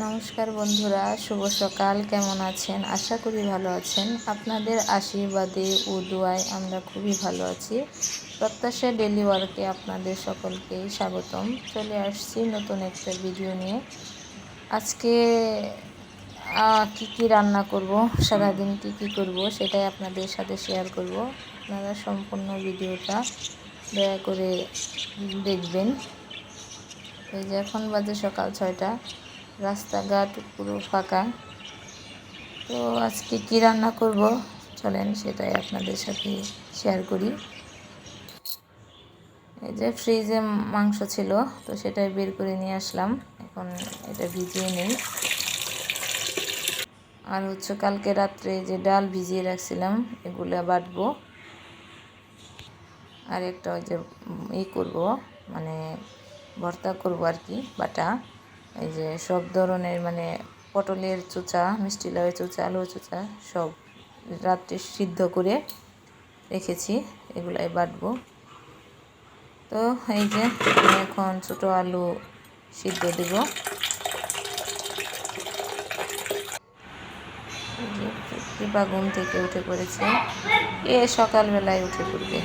নমস্কার বন্ধুরা, শুভ সকাল, কেমন আছেন? আশা করি ভালো আছেন। আপনাদের আশীর্বাদে ও দোয়ায় আমরা খুবই ভালো আছি। প্রত্যাশা ডেলি ওয়ার্কে আপনাদের সকলকেই স্বাগতম। চলে আসছি নতুন একটা ভিডিও নিয়ে। আজকে কি কি রান্না করব সারাদিন কি কি করব সেটাই আপনাদের সাথে শেয়ার করব। আপনারা সম্পূর্ণ ভিডিওটা দয়া করে দেখবেন। এই যে এখন বাজে সকাল ছয়টা। রাস্তাঘাট পুরো ফাঁকা। তো আজকে কি রান্না করব? চলেন সেটাই আপনাদের সাথে শেয়ার করি। এই যে ফ্রিজে মাংস ছিল, তো সেটাই বের করে নিয়ে আসলাম। এখন এটা ভিজিয়ে নেই। আর হচ্ছে কালকে রাত্রে যে ডাল ভিজিয়ে রাখছিলাম, এগুলো বাটবো। আর একটা ওই যে ই করব মানে ভর্তা করব আর কি, বাটা। এই যে সব ধরনের মানে পটলের চোচা, মিষ্টি লাউয়ের চোচা, আলুর চোচা সব রাত্রে সিদ্ধ করে রেখেছি, এগুলাই বাটবো। তো এই যে এখন ছোটো আলু সিদ্ধ দেব। কৃপা ঘুম থেকে উঠে পড়েছে। এ সকালবেলায় উঠে পড়বে।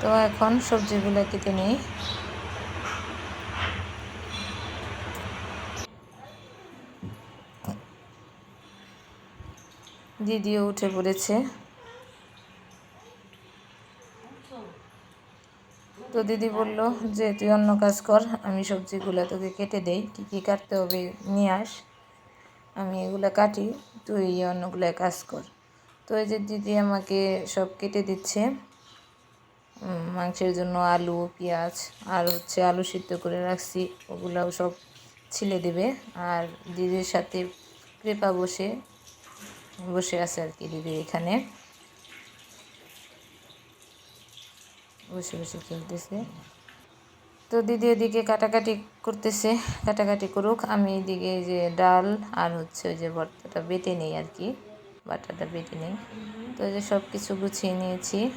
তো এখন সবজিগুলো কেটে নিই। দিদিও উঠে পড়েছে। তো দিদি বলল যে, তুই অন্য কাজ কর, আমি সবজিগুলো তোকে কেটে দেই। কী কী কাটতে হবে নিয়ে আস। আমি এগুলো কাটি, তুই অন্যগুলো কাজ কর। তো এই যে দিদি আমাকে সব কেটে দিচ্ছে। মাংসের জন্য আলু, পেঁয়াজ, আর হচ্ছে আলু সিদ্ধ করে রাখছি। ওগুলাও সব ছিলে দেবে। আর দিদির সাথে কৃপা বসে বসে আছে আর কি দিদি এখানে। বসে বসে খেলতেছে। তো দিদি এদিকে কাটাকাটি করতেছে, কাটাকাটি করুক। আমি এদিকে যে ডাল আর হচ্ছে ওই যে ভর্তাটা বেটে নেই আর কি, বাটাটা বেটে নেই। তো যে সব কিছু গুছিয়ে নিয়েছি।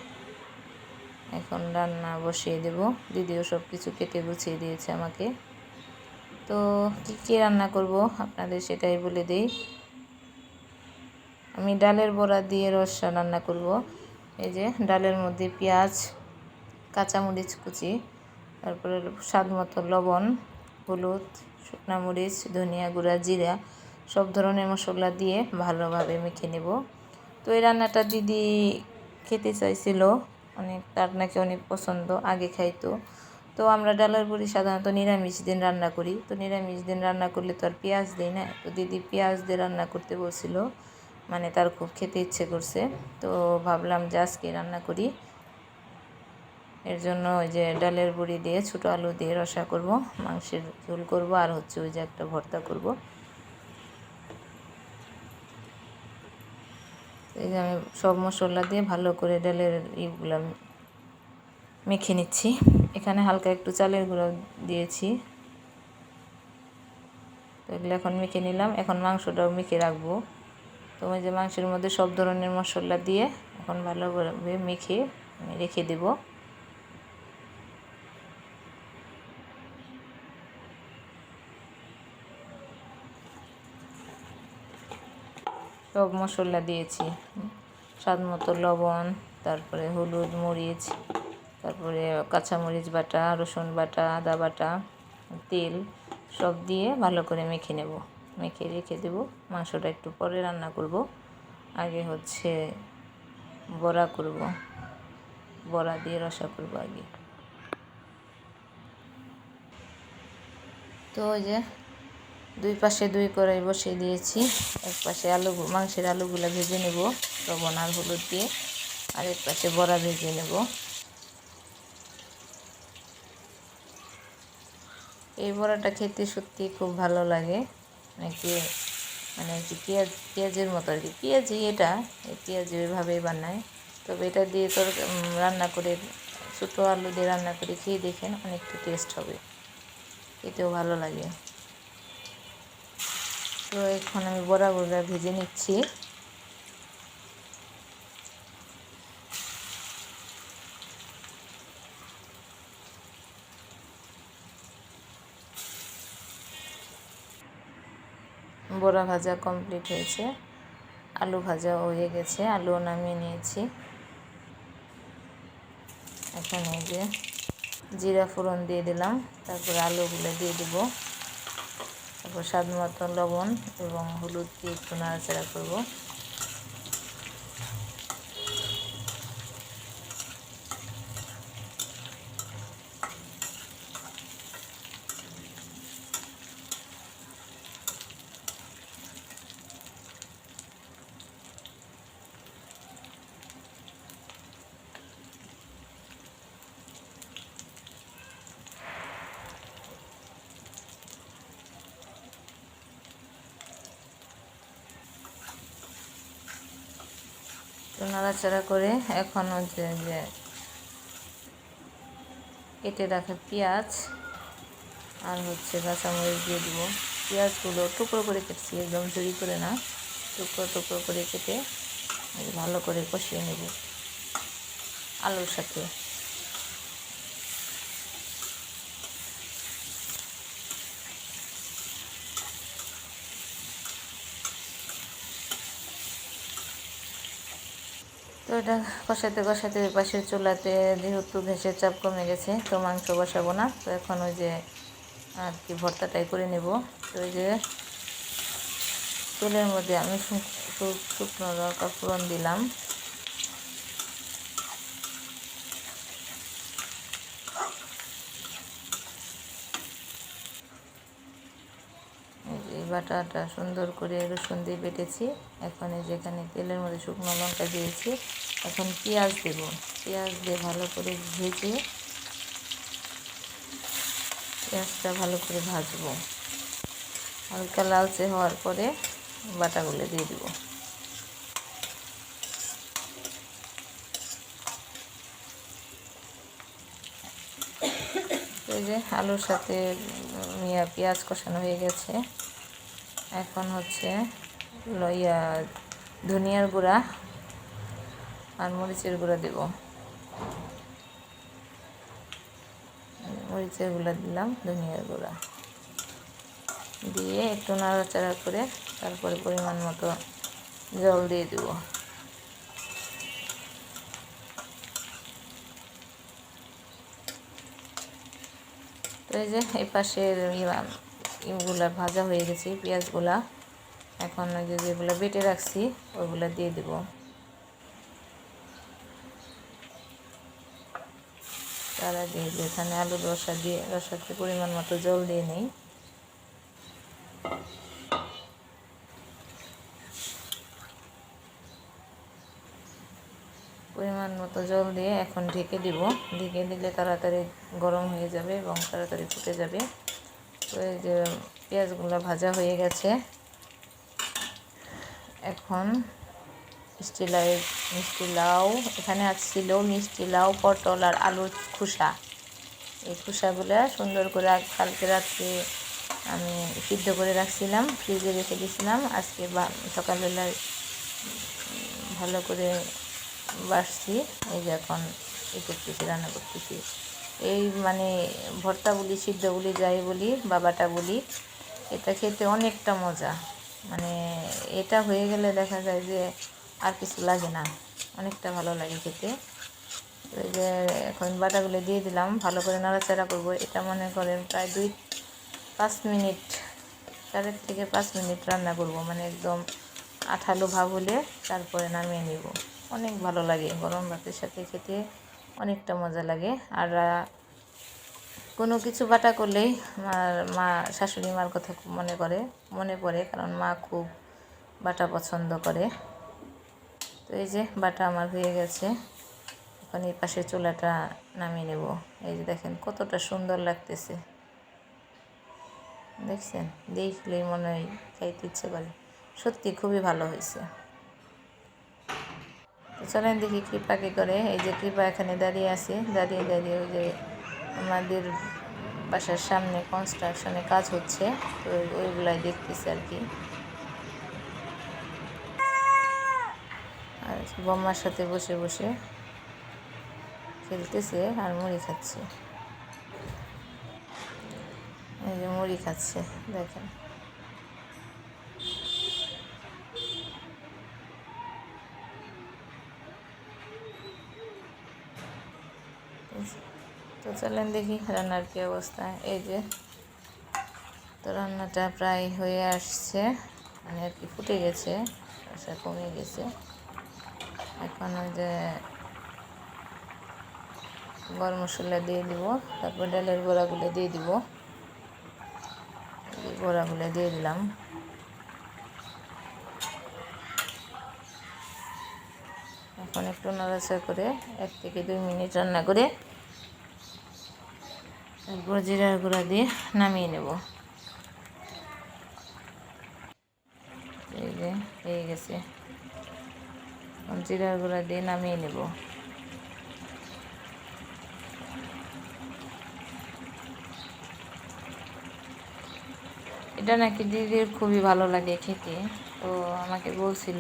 এখন রান্না বসিয়ে দেব। দিদিও সব কিছু কেটে গুছিয়ে দিয়েছে আমাকে। তো কী কী রান্না করব? আপনাদের সেটাই বলে দেই। আমি ডালের বড়া দিয়ে রস রান্না করব। এই যে ডালের মধ্যে পেঁয়াজ, কাঁচামরিচ কুচি, তারপরে স্বাদ মতো লবণ, হলুদ, শুকনো মরিচ, ধনিয়া গুঁড়া, জিরা, সব ধরনের মশলা দিয়ে ভালোভাবে মেখে নেব। তো এই রান্নাটা দিদি খেতে চাইছিল অনেক তার নাকি অনেক পছন্দ, আগে খাইতো। তো আমরা ডালের বড়ি সাধারণত নিরামিষ দিন রান্না করি। তো নিরামিষ দিন রান্না করলে তো আর পেঁয়াজ দিই না। তো দিদি পেঁয়াজ দিয়ে রান্না করতে বলছিল। মানে তার খুব খেতে ইচ্ছে করছে। তো ভাবলাম যে আজকে রান্না করি। এর জন্য ওই যে ডালের বড়ি দিয়ে, ছোটো আলু দিয়ে রসা করব, মাংসের ঝোল করব, আর হচ্ছে ওই যে একটা ভর্তা করব। এই যে আমি সব মশলা দিয়ে ভালো করে ডালের ইগুলো মেখে নিচ্ছি। এখানে হালকা একটু চালের গুঁড়ো দিয়েছি। তো এগুলো এখন মেখে নিলাম। এখন মাংসটাও মেখে রাখব। তো ওই যে মাংসের মধ্যে সব ধরনের মশলা দিয়ে এখন ভালোভাবে মেখে আমি রেখে দেব। সব মশলা দিয়েছি। স্বাদ মতো লবণ, তারপরে হলুদ মরিচ, তারপরে কাঁচামরিচ বাটা, রসুন বাটা, আদা বাটা, তেল সব দিয়ে ভালো করে মেখে নেব। মেখে রেখে দেব। মাংসটা একটু পরে রান্না করব। আগে হচ্ছে বড়া করব। বড়া দিয়ে রসা করব আগে। তো ওই যে দুই পাশে দুই কড়াই বসিয়ে দিয়েছি। এক পাশে আলু, মাংসের আলুগুলো ভেজে নেব। লবণ আর হলুদ দিয়ে। আর এক পাশে বড়া ভেজে নেব। এই বড়াটা খেতে সত্যি খুব ভালো লাগে। নাকি মানে কি পেঁয়াজ, পেঁয়াজের মতো আর কি। পেঁয়াজি এটা পেঁয়াজ ওইভাবেই বানায়। তবে এটা দিয়ে তোর রান্না করে ছোটো আলু দিয়ে রান্না করে খেয়ে দেখেন অনেকটা টেস্ট হবে। খেতেও ভালো লাগে। তো এখন আমি বড়াগুলো ভেজে নিচ্ছি। বড়া ভাজা কমপ্লিট হয়েছে। আলু ভাজা হয়ে গেছে। আলুও নামিয়ে নিয়েছি। এখন এই যে জিরা ফোড়ন দিয়ে দিলাম। তারপর আলুগুলো দিয়ে দিব। তারপর স্বাদ মতো লবণ এবং হলুদ দিয়ে একটু নাড়াচাড়া করব। তো নাড়াচাড়া করে এখন হচ্ছে যে কেটে রাখা পেঁয়াজ আর হচ্ছে কাঁচামরিচ দিয়ে দেবো। পেঁয়াজগুলো টুকরো করে কেটেছি, একদম জড়ি করে না। টুকরো টুকরো করে কেটে ভালো করে কষিয়ে নেব। আলুর সাথে। এটা কষাতে কষাতে ওই পাশের চুলাতে যেহেতু গ্যাসের চাপ কমে গেছে, তো মাংস বসাবো না। তো এখন ওই যে আর কি ভর্তাটাই করে নেব। তো ওই যে তেলের মধ্যে আমি শুকনো লঙ্কা ফোড়ন দিলাম। বাটাটা সুন্দর করে রসুন দিয়ে বেটেছি। এখন এই যেখানে তেলের মধ্যে শুকনো লঙ্কা দিয়েছি। এখন পেঁয়াজ দেব। পেঁয়াজ দিয়ে ভালো করে ভেজে পেঁয়াজটা ভালো করে ভাজবো। হালকা লালচে হওয়ার পরে বাটাগুলো দিয়ে দিব। এই যে আলুর সাথে মিয়া পেঁয়াজ কষানো হয়ে গেছে। এখন হচ্ছে লইয়া ধনিয়ার গুঁড়া আর মরিচের গুঁড়া দেব। মরিচের গুঁড়া দিলাম, ধনিয়ার গুঁড়া। দিয়ে একটু নাড়াচাড়া করে তারপরে পরিমাণ মতো জল দিয়ে দেবো। তো এই যে এই পাশের ইগুলা ভাজা হয়ে গেছে, পেঁয়াজগুলা। এখন ওই যে যেগুলো বেটে রাখছি ওইগুলো দিয়ে দেব। তার আগে এখানে আলুর রসা দিয়ে, রসাতে পরিমাণ মতো জল দিয়ে নেই। পরিমাণ মতো জল দিয়ে এখন ঢেকে দিব। ঢেকে দিলে তাড়াতাড়ি গরম হয়ে যাবে এবং তাড়াতাড়ি ফুটে যাবে। তো এই যে পেঁয়াজগুলো ভাজা হয়ে গেছে। এখন মিষ্টি লাউ মিষ্টি লাউ। এখানে ছিল মিষ্টি লাউ, পটল আর আলুর খোসা। এই খোসাগুলো সুন্দর করে কালকে রাত্রে আমি সিদ্ধ করে রাখছিলাম, ফ্রিজে রেখে দিয়েছিলাম আজকে সকালবেলায় ভালো করে বাসছি। এই যে এখন ই করতেছি, রান্না করতেছি। এই মানে ভর্তা বলি, সিদ্ধ বলি, যাই বলি, বাবাটা বলি, এটা খেতে অনেকটা মজা। মানে এটা হয়ে গেলে দেখা যায় যে আর কিছু লাগে না। অনেকটা ভালো লাগে খেতে। ওই যে এখন বাটাগুলো দিয়ে দিলাম, ভালো করে নাড়াচাড়া করব। এটা মনে করেন প্রায় দুই, পাঁচ মিনিট, চারের থেকে পাঁচ মিনিট রান্না করব। মানে একদম আঠালো ভাব হলে তারপরে নামিয়ে নিব। অনেক ভালো লাগে গরম ভাতের সাথে খেতে, অনেকটা মজা লাগে। আর কোনো কিছু বাটা করলেই আমার মা, শাশুড়ি মার কথা খুব মনে করে, মনে পড়ে। কারণ মা খুব বাটা পছন্দ করে। তো এই যে বাটা আমার হয়ে গেছে। এখন এই পাশে চুলাটা নামিয়ে নেব। এই যে দেখেন কতটা সুন্দর লাগতেছে। দেখছেন? দেখলেই মনে হয় খাইতে ইচ্ছে করে। সত্যি খুবই ভালো হয়েছে। চলেন দেখি কৃপা কী করে। এই যে কৃপা এখানে দাঁড়িয়ে আছে। দাঁড়িয়ে দাঁড়িয়ে ওই যে আমাদের বাসার সামনে কনস্ট্রাকশনে কাজ হচ্ছে। তো ওইগুলাই দেখতেছে আর কি। বাম্মার সাথে বসে বসে খেলতেছে আর মুড়ি খাচ্ছে। এই যে মুড়ি খাচ্ছে, দেখেন। তো চলেন দেখি রান্নার কী অবস্থা। এই যে তো রান্নাটা প্রায় হয়ে আসছে মানে আর কি ফুটে গেছে, আশা কমে গেছে। এখন ওই যে গরম মশলা দিয়ে দিব, তারপর ডালের বড়াগুলো দিয়ে দিব। গোড়াগুলো দিয়ে দিলাম। এখন একটু নাড়াচাড়া করে এক থেকে দুই মিনিট রান্না করে তারপর জিরার গুঁড়া দিয়ে নামিয়ে নেব। এই যে, হয়ে গেছে। জিরার গুঁড়া দিয়ে নামিয়ে নেব। এটা নাকি দিদির খুবই ভালো লাগে খেতে, তো আমাকে বলছিল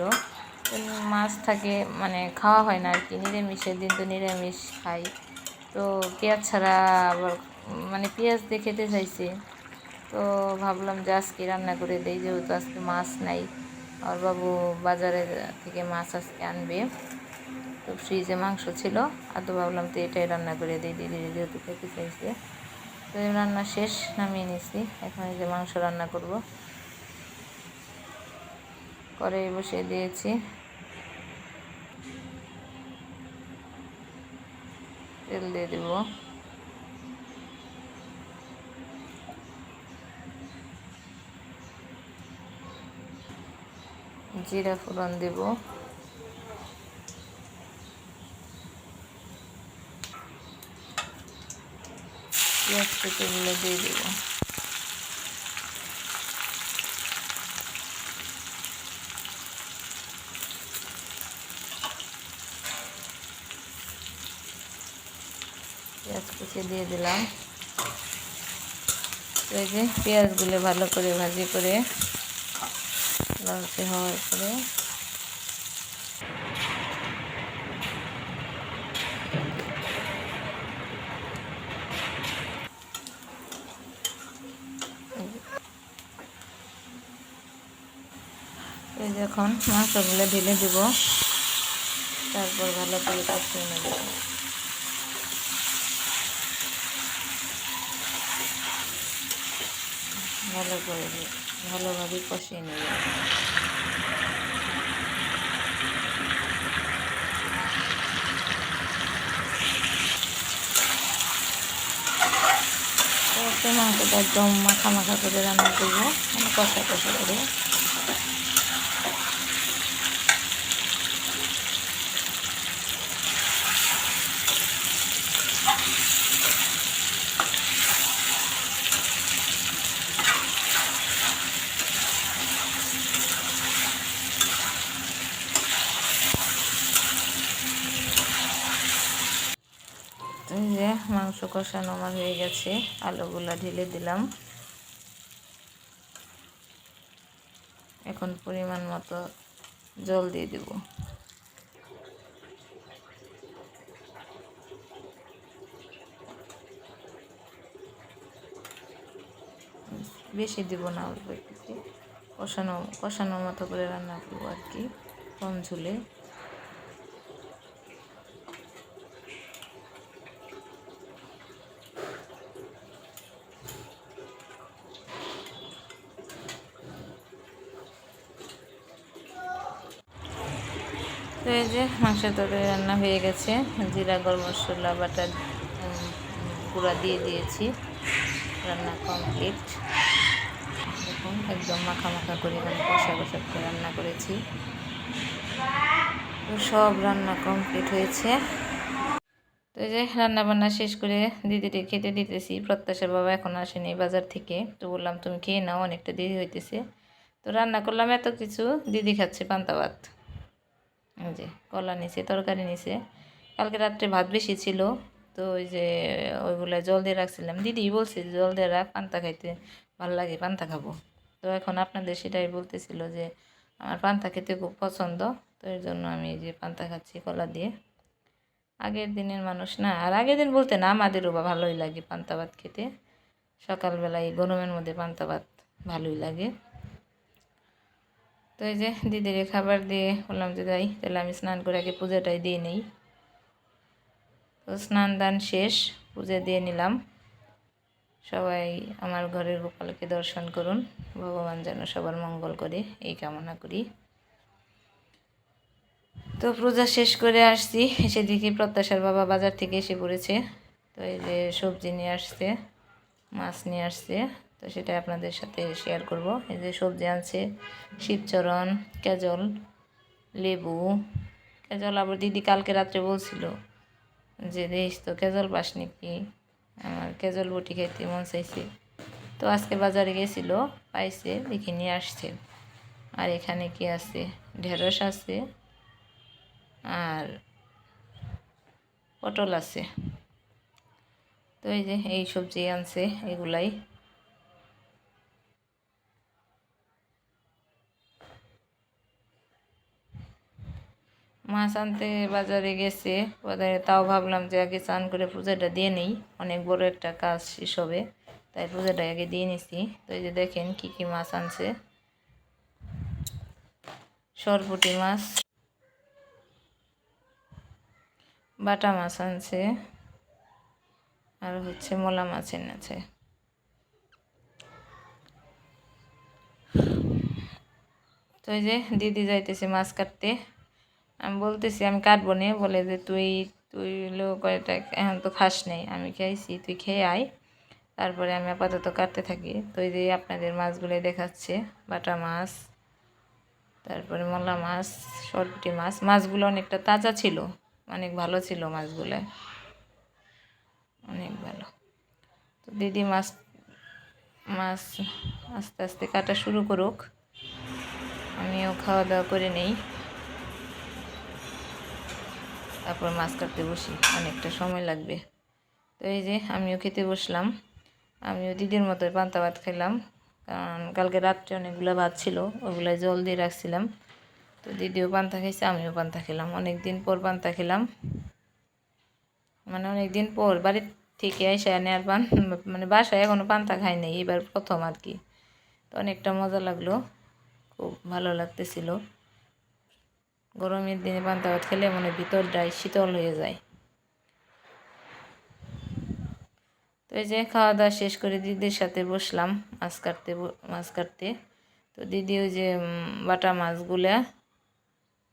মাছ থাকে মানে খাওয়া হয় না আর কি নিরামিষের দিন তো নিরামিষ খাই। তো পেঁয়াজ ছাড়া আবার মানে পেঁয়াজ দিয়ে খেতে চাইছে, তো ভাবলাম যে আজকে রান্না করে দেই, যেহেতু আজকে মাছ নাই। আর বাবু বাজারে থেকে মাছ আজকে আনবে। তো ফ্রিজে মাংস ছিল, আর তো ভাবলাম তো এটাই রান্না করে দিই, দিদি যেহেতু খেতে চাইছে। তো রান্না শেষ, নামিয়ে নিছি। এখন এই যে মাংস রান্না করব। কড়াই বসিয়ে দিয়েছি। তেল দিয়ে দেব। জিরা ফোড়ন দেব। পেঁয়াজ কেটেগুলো দিয়ে দেবো। পেঁয়াজ কুচি দিয়ে দিলাম। পেঁয়াজগুলো ভালো করে ভাজি করে লালচে হওয়ার পরে। এই যখন মাংসগুলো ঢেলে দেব, তারপর ভালো করে কষিয়ে নেব। ভালো করে ভালোভাবে কষিয়ে নেব। মাংসটা একদম মাখা মাখা করে রান্না করব মানে কষা কষা করে। যে মাংস কষানো আমার হয়ে গেছে, আলুগুলা ঢেলে দিলাম। এখন পরিমাণ মতো জল দিয়ে দেব। বেশি দিব না, অল্প একটু। কষানো, কষানোর মতো করে রান্না করব আর কি, কম ঝুলে। তো এই যে মাংসের তরকারি রান্না হয়ে গেছে। জিরা, গরম মশলা, বাটার গুঁড়া দিয়ে দিয়েছি। রান্না কমপ্লিট। দেখুন, একদম মাখা মাখা করে মানে কষা কষা করে রান্না করেছি। তো সব রান্না কমপ্লিট হয়েছে। তো এই যে রান্না বান্না শেষ করে দিদিটি খেতে দিতেছি। প্রত্যাশার বাবা এখন আসেনি বাজার থেকে। তো বললাম, তুমি খেয়ে নাও, অনেকটা দেরি হইতেছে। তো রান্না করলাম এত কিছু। দিদি খাচ্ছে পান্তা ভাত। ওই যে, কলা নিছে, তরকারি নিছে। কালকে রাত্রে ভাত বেশি ছিল, তো ওই যে ওইগুলো জল দিয়ে রাখছিলাম। দিদি বলছে জল দিয়ে রাখ, পান্তা খাইতে ভালো লাগে, পান্তা খাব। তো এখন আপনাদের সেটাই বলতেছিল যে, আমার পান্তা খেতে খুব পছন্দ, তো এর জন্য আমি যে পান্তা খাচ্ছি কলা দিয়ে। আগের দিনের মানুষ না, আর আগের দিন বলতে না, আমাদেরও বা ভালোই লাগে পান্তা ভাত খেতে। সকালবেলায় গরমের মধ্যে পান্তা ভাত ভালোই লাগে। তো এই যে দিদিরে খাবার দিয়ে বললাম যে যাই, তাহলে আমি স্নান করে আগে পূজাটাই দিয়ে নিই। তো স্নান দান শেষ, পুজো দিয়ে নিলাম। সবাই আমার ঘরের গোপালকে দর্শন করুন, ভগবান যেন সবার মঙ্গল করে, এই কামনা করি। তো পূজা শেষ করে আসছি, এসে দেখি প্রত্যাশার বাবা বাজার থেকে এসে পড়েছে। তো এই যে সবজি নিয়ে আসছে, মাছ নিয়ে আসছে। তো সেটা আপনাদের সাথে শেয়ার করব। এই যে সবজি আনছে, শিবচরণ, কেজল, লেবু, কেজল আবার দিদি কালকে রাত্রে বলছিল যে, দেখিস তো, কেজল পাস নাকি? আমার কেজল বটি খেতে মন চাইছে। তো আজকে বাজারে গেছিল, পাইছে, দেখে নিয়ে আসছে। আর এখানে কি আছে? ঢেঁড়স আছে আর পটল আছে। তো এই যে, এই সবজি আনছে এগুলাই। মাছ আনতে বাজারে গেছে, বাজারে তাও ভাবলাম যে আগে চান করে পূজাটা দিয়ে নিই। অনেক বড় একটা কাজ শেষ হবে, তাই পূজাটা আগে দিয়ে নিছি। তো এই যে দেখেন কি কি মাছ আনছে। সরপুটি মাছ, বাটা মাছ আনছে, আর হচ্ছে মোলা মাছ এনেছে। তো এই যে দিদি যাইতেছে মাছ কাটতে। আমি বলতেছি, আমি কাটবো নে, বলে যে, তুই তুই লোক এটা এখন তো খাস নেই, আমি খেয়েছি তুই খেয়ে আয়। তারপরে আমি আপাতত কাটতে থাকি। তো যে আপনাদের মাছগুলো দেখাচ্ছে, বাটা মাছ, তারপরে মলা মাছ, সরপুটি মাছ। মাছগুলো অনেকটা তাজা ছিল, অনেক ভালো ছিল মাছগুলো। অনেক ভালো। তো দিদি মাছ মাছ আস্তে আস্তে কাটা শুরু করুক। আমিও খাওয়া দাওয়া করে নেই। তারপর মাছ কাটতে বসি, অনেকটা সময় লাগবে। তো এই যে আমিও খেতে বসলাম। আমিও দিদির মতোই পান্তা ভাত খেলাম, কারণ কালকে রাত্রে অনেকগুলো ভাত ছিল ওগুলো জল দিয়ে রাখছিলাম। তো দিদিও পান্তা খাইছে, আমিও পান্তা খেলাম। অনেক দিন পর পান্তা খেলাম। মানে অনেক দিন পর বাড়ির থেকে এসে নেওয়ার পান মানে বাসায় এখনও পান্তা খাই নাই, এবার প্রথম আর কি। তো অনেকটা মজা লাগল, খুব ভালো লাগতেছিল। গরমের দিনে পান্তা ভাত খেলে মনে ভিতরটাই শীতল হয়ে যায়। তো এই যে খাওয়া দাওয়া শেষ করে দিদির সাথে বসলাম মাছ কাটতে মাছ কাটতে। তো দিদি ওই যে বাটা মাছগুলা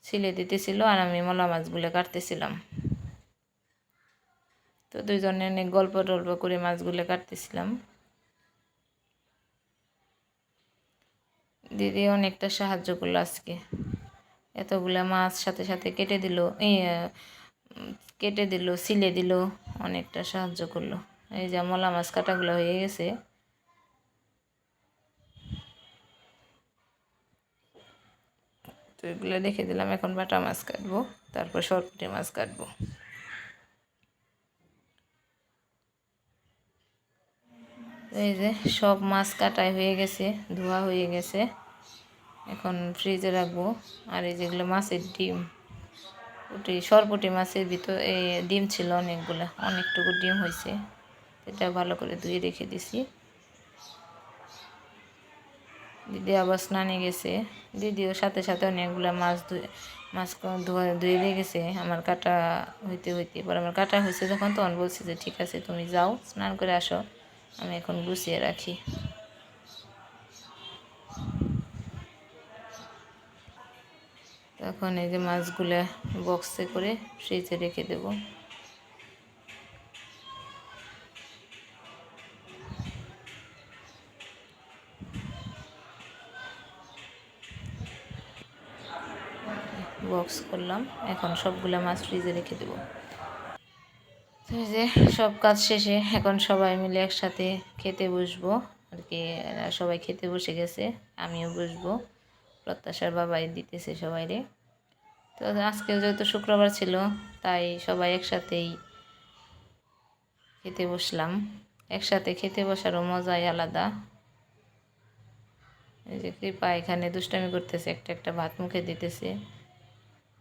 ছিলে দিতেছিল আর আমি মলা মাছগুলো কাটতেছিলাম। তো দুইজনে অনেক গল্প টল্প করে মাছগুলো কাটতেছিলাম। দিদি অনেকটা সাহায্য করল আজকে। এতগুলো মাছ সাথে সাথে কেটে দিল কেটে দিল, সিলে দিল, অনেকটা সাহায্য করল। এই যে মলা মাছ কাটাগুলো হয়ে গেছে। তো এগুলো রেখে দিলাম, এখন বাটা মাছ কাটবো, তারপর সরপুটি মাছ কাটবো। এই যে সব মাছ কাটাই হয়ে গেছে, ধোয়া হয়ে গেছে। এখন ফ্রিজে রাখব। আর এই যেগুলো মাছের ডিম পুটি সরপটি মাছের ভিতর এই ডিম ছিল অনেকগুলো, অনেকটুকু ডিম হয়েছে। এটা ভালো করে ধুয়ে রেখে দিছি। দিদি আবার স্নানে গেছে। দিদিও সাথে সাথে অনেকগুলো মাছ ধুয়ে মাছ ধোয়া ধুয়ে দিয়ে গেছে। আমার কাটা হইতে হইতে এবার আমার কাটা হয়েছে যখন তখন বলছি যে, ঠিক আছে, তুমি যাও, স্নান করে আসো। আমি এখন গুছিয়ে রাখি। তখন এই যে মাছগুলো বক্সে করে ফ্রিজে রেখে দেব। বক্স করলাম। এখন সবগুলো মাছ ফ্রিজে রেখে দেবো। যে সব কাজ শেষে এখন সবাই মিলে একসাথে খেতে বসবো। আর কি সবাই খেতে বসে গেছে, আমিও বসবো। প্রত্যাশার বাবাই দিতেছে সবাইরে। তো আজকে যেহেতু শুক্রবার ছিল, তাই সবাই একসাথেই খেতে বসলাম। একসাথে খেতে বসারও মজাই আলাদা। এই যে কৃপা এখানে দুষ্টামি করতেছে, একটা একটা ভাত মুখে দিতেছে।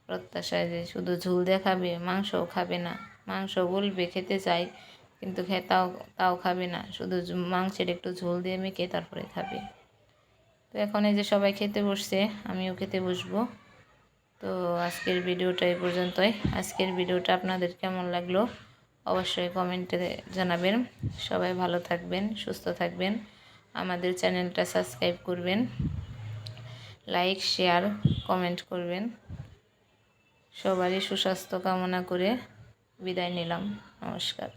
প্রত্যাশায় যে শুধু ঝুল দেখাবে মাংসও খাবে না। মাংস বলবে, খেতে চাই, কিন্তু তাও তাও খাবে না। শুধু মাংসের একটু ঝোল দিয়ে মেখে তারপরে খাবে। তো এখন এই যে সবাই খেতে বসছে, আমিও খেতে বসবো। তো আজকের ভিডিওটা এই পর্যন্তই। আজকের ভিডিওটা আপনাদের কেমন লাগল অবশ্যই কমেন্টে জানাবেন। সবাই ভালো থাকবেন, সুস্থ থাকবেন। আমাদের চ্যানেলটা সাবস্ক্রাইব করবেন। লাইক, শেয়ার, কমেন্ট করবেন। সবারই সুস্বাস্থ্য কামনা করে বিদায় নিলাম। নমস্কার।